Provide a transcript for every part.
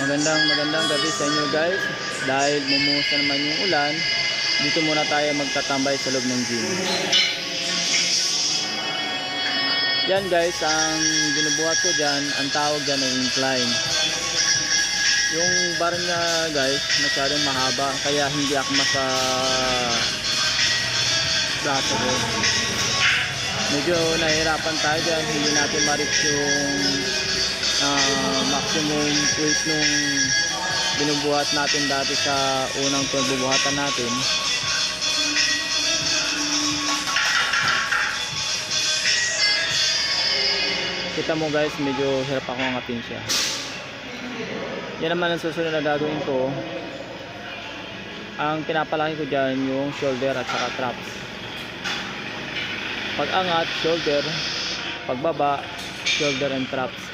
Magandang magandang gabi sa inyo guys. Dahil mumusa naman yung ulan, dito muna tayo magtatambay sa loob ng gym. Yan guys, ang binubuhat ko dyan, ang tawag dyan ay incline. Yung bar niya guys, masyadong mahaba, kaya hindi akma sa braso ko. Medyo nahihirapan tayo dyan, hindi natin ma-reach yung ah, maximum weight nung binubuhat natin dati sa unang pagbubuhatan natin. Kita mo guys, medyo hirap ako angatin siya. Yan naman ang susunod na gagawin ko. Ang pinapalaki ko dyan yung shoulder at saka traps. Pag angat, shoulder. Pagbaba, shoulder and traps.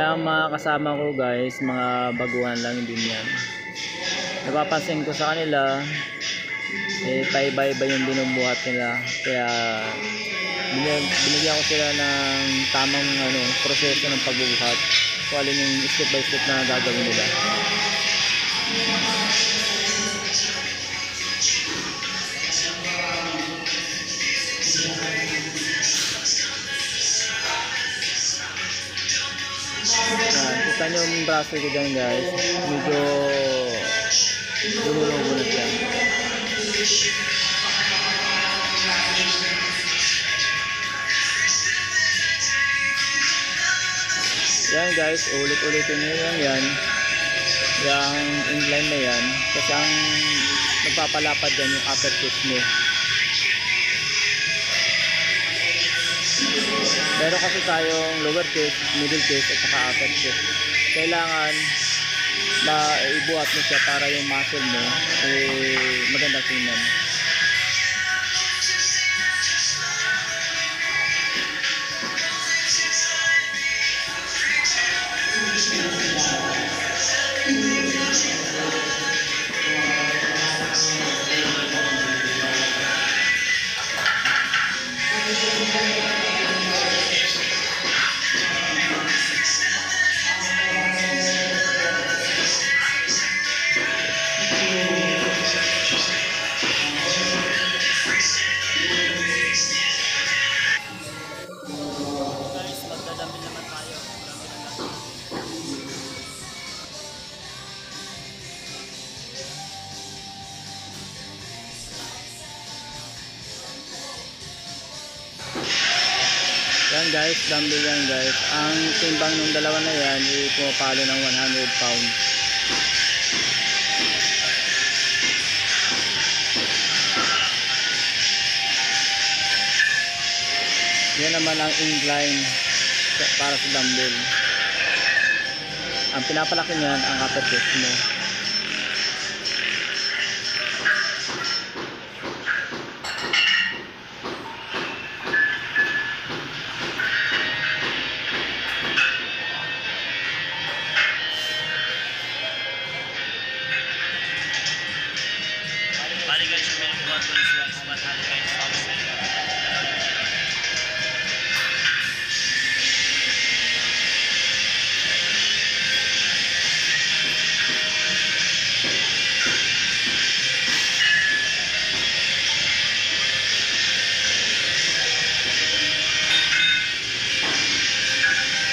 Yung mga kasama ko guys, mga baguhan lang din yan. Napapansin ko sa kanila, eh, paiba-iba yung binubuhat nila. Kaya, binigyan, ko sila ng tamang ano, proseso ng pagbubuhat. Kung alin yung step by step na gagawin nila. Yung braso ko dyan guys. Medyo lumulubo na siya. Yan guys, ulit-ulitin nyo lang yan. Yung incline na yan. Kasi ang nagpapalapad dyan yung upper chest nyo. Meron kasi tayong lower chest, middle chest at saka upper chest. Kailangan maibuhat mo siya para yung muscle mo eh, maganda tingnan. Guys, Yan guys, dumbbell yan guys. Ang timbang ng dalawa na yan, ay pumapalo ng 100 pounds. Yan naman ang incline para sa dumbbell. Ang pinapalaki niyan ang upper mo.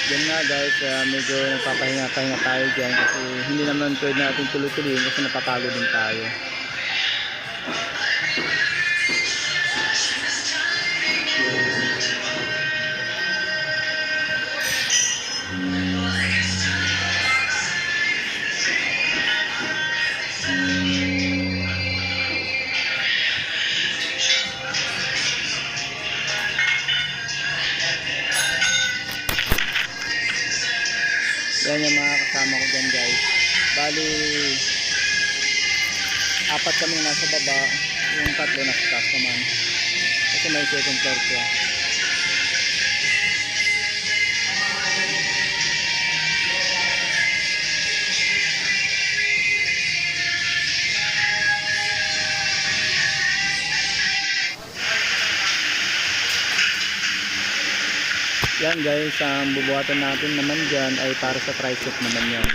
Yan nga guys, ah, medyo nagpapahinga-pahinga tayo dyan kasi hindi naman pwede natin tuloy-tuloy kasi napapagod din tayo. Yan yung mga kasama ko dyan guys. Bali, apat kami nasa baba, yung tatlo nasa taas naman. Kasi may second floor siya. Yan guys, ang bubuhatan natin naman dyan ay para sa tricep naman yan.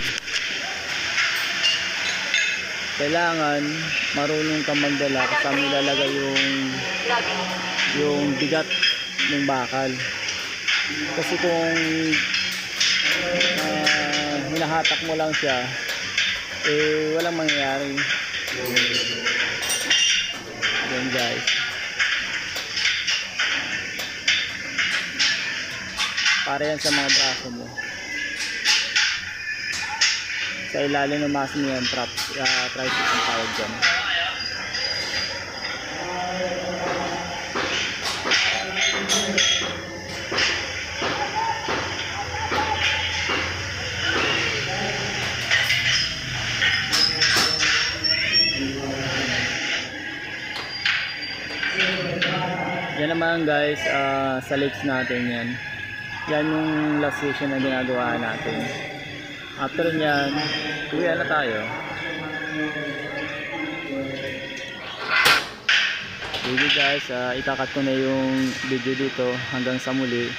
Kailangan marunong kang magdala kasama ilalagay yung yung bigat ng bakal. Kasi kung ah, hinahatak mo lang siya, eh walang mangyayari. Yan guys. Para yan sa mga braso mo. Sa ilalim ng mo yan, trap, uh, tricep ang tawag dyan. Yan naman guys, ah, sa legs natin yan. Yan yung last session na ginagawa natin. After nyan, uwi na tayo. Sige guys, ah, ikakat ko na yung video dito hanggang sa muli.